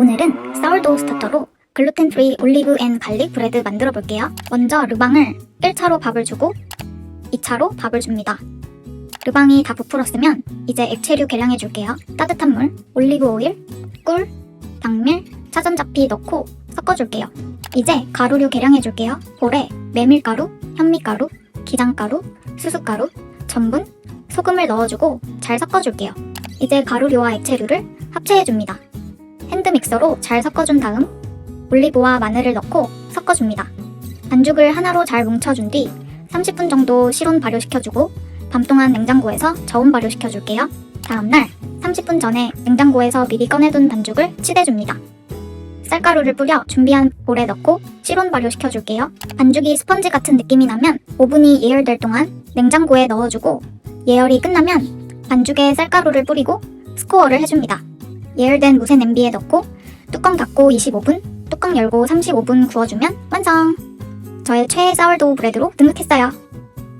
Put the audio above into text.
오늘은 사울도우 스타터로 글루텐 프리 올리브 앤 갈릭 브레드 만들어 볼게요. 먼저 르방을 1차로 밥을 주고 2차로 밥을 줍니다. 르방이 다 부풀었으면 이제 액체류 계량해 줄게요. 따뜻한 물, 올리브 오일, 꿀, 당밀, 차전자피 넣고 섞어 줄게요. 이제 가루류 계량해 줄게요. 볼에 메밀가루, 현미가루, 기장가루, 수수가루, 전분, 소금을 넣어주고 잘 섞어줄게요. 이제 가루류와 액체류를 합체해줍니다. 핸드믹서로 잘 섞어준 다음 올리브와 마늘을 넣고 섞어줍니다. 반죽을 하나로 잘 뭉쳐준 뒤 30분 정도 실온 발효시켜주고 밤 동안 냉장고에서 저온 발효시켜줄게요. 다음날 30분 전에 냉장고에서 미리 꺼내둔 반죽을 치대줍니다. 쌀가루를 뿌려 준비한 볼에 넣고 실온 발효시켜줄게요. 반죽이 스펀지 같은 느낌이 나면 오븐이 예열될 동안 냉장고에 넣어주고 예열이 끝나면 반죽에 쌀가루를 뿌리고 스코어를 해줍니다. 예열된 무쇠 냄비에 넣고 뚜껑 닫고 25분, 뚜껑 열고 35분 구워주면 완성! 저의 최애 사월도우 브레드로 등극했어요.